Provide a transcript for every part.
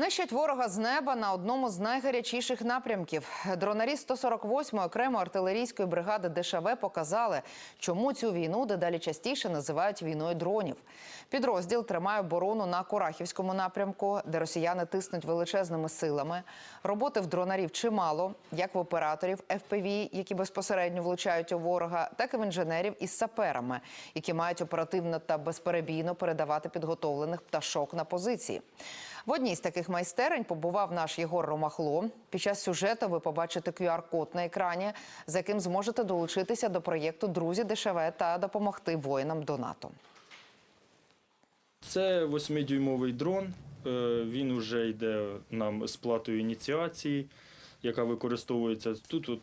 Нищать ворога з неба на одному з найгарячіших напрямків. Дронарі 148-ї окремої артилерійської бригади ДШВ показали, чому цю війну дедалі частіше називають війною дронів. Підрозділ тримає оборону на Курахівському напрямку, де росіяни тиснуть величезними силами. Роботи в дронарів чимало, як в операторів FPV, які безпосередньо влучають у ворога, так і в інженерів із саперами, які мають оперативно та безперебійно передавати підготовлених пташок на позиції. В одній з таких майстерень побував наш Єгор Ромахло. Під час сюжету ви побачите QR-код на екрані, за яким зможете долучитися до проєкту Друзі ДШВ та допомогти воїнам до НАТО. Це 8-дюймовий дрон. Е, Він вже йде нам з платою ініціації, яка використовується. Тут от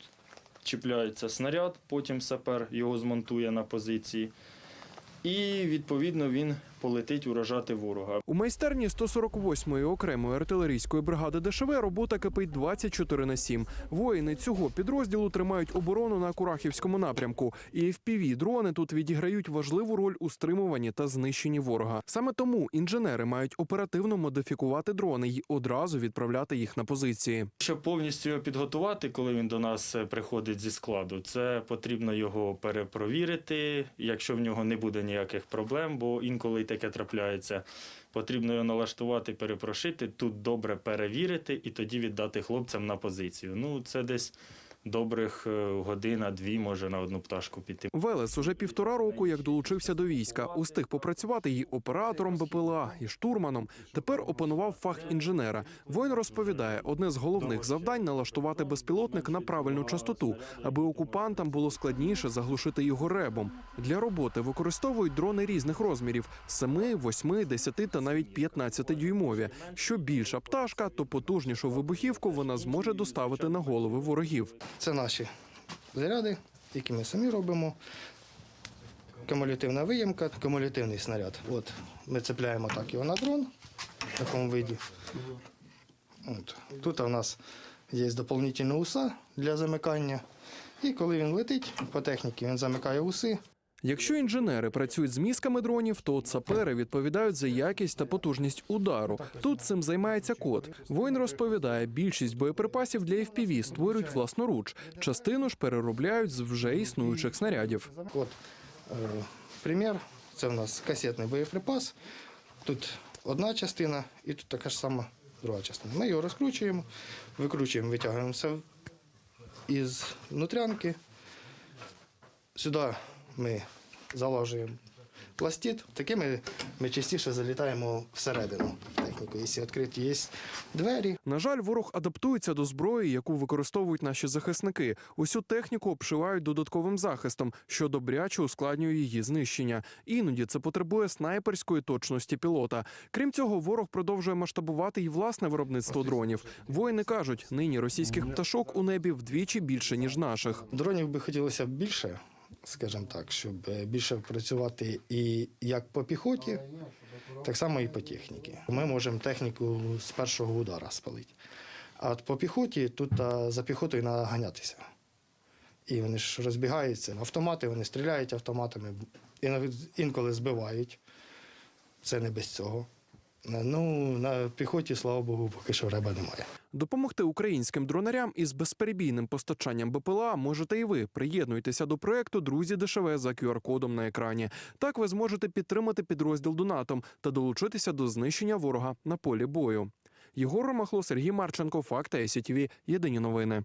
чіпляється снаряд, потім сапер його змонтує на позиції. І відповідно він полетить уражати ворога. У майстерні 148-ї окремої артилерійської бригади ДШВ робота кипить 24 на 7. Воїни цього підрозділу тримають оборону на Курахівському напрямку. І fpv дрони тут відіграють важливу роль у стримуванні та знищенні ворога. Саме тому інженери мають оперативно модифікувати дрони й одразу відправляти їх на позиції. Щоб повністю його підготувати, коли він до нас е, приходить зі складу, це потрібно його перепровірити, якщо в нього не буде ніяких проблем, бо інколи таке трапляється. Потрібно його налаштувати, перепрошити, тут добре перевірити і тоді віддати хлопцям на позицію. Ну, це десь добрих е, година-дві може на одну пташку піти. Велес уже півтора року як долучився до війська. Устиг попрацювати і оператором БПЛА, і штурманом. Тепер опанував фах інженера. Воїн розповідає, одне з головних завдань налаштувати безпілотник на правильну частоту, аби окупантам було складніше заглушити його ребом. Для роботи використовують дрони різних розмірів: 7, 8, 10 та навіть 15 дюймові. Що більша пташка, то потужнішу вибухівку вона зможе доставити на голови ворогів. Це наші заряди, які ми самі робимо. Кумулятивна виємка, кумулятивний снаряд. От ми цепляємо так його на дрон в такому виді. От. Тут у нас є доповнительні уса для замикання. І коли він летить по техніці, він замикає уси. Якщо інженери працюють з мізками дронів, то сапери відповідають за якість та потужність удару. Тут цим займається код. Воїн розповідає, більшість боєприпасів для FPV створюють власноруч. Частину ж переробляють з вже існуючих снарядів. От е, примір. Це у нас касетний боєприпас. Тут одна частина і тут така ж сама друга частина. Ми його розкручуємо, викручуємо, витягуємо все із внутрянки. Сюди ми заложуємо пластит. Такими ми частіше залітаємо всередину техніку. Якщо відкриті є двері, На жаль, ворог адаптується до зброї, яку використовують наші захисники. Усю техніку обшивають додатковим захистом, що добряче ускладнює її знищення. Іноді це потребує снайперської точності пілота. Крім цього, ворог продовжує масштабувати й власне виробництво дронів. Воїни кажуть, нині російських пташок у небі вдвічі більше ніж наших. Дронів би хотілося б більше, скажімо так, щоб е, більше працювати і як по піхоті, так само і по техніці. Ми можемо техніку з першого удара спалити. А от по піхоті тут за піхотою треба ганятися. І вони ж розбігаються. Автомати вони стріляють автоматами, інколи збивають. Це не без цього. Ну, на піхоті, слава Богу, поки що реба немає. Допомогти українським дронарям із безперебійним постачанням БПЛА можете і ви. Приєднуйтеся до проекту Друзі ДШВ за QR-кодом на екрані. Так ви зможете підтримати підрозділ донатом та долучитися до знищення ворога на полі бою. Єгор Ромахло, Сергій Марченко, Факти СІТВ. Єдині новини.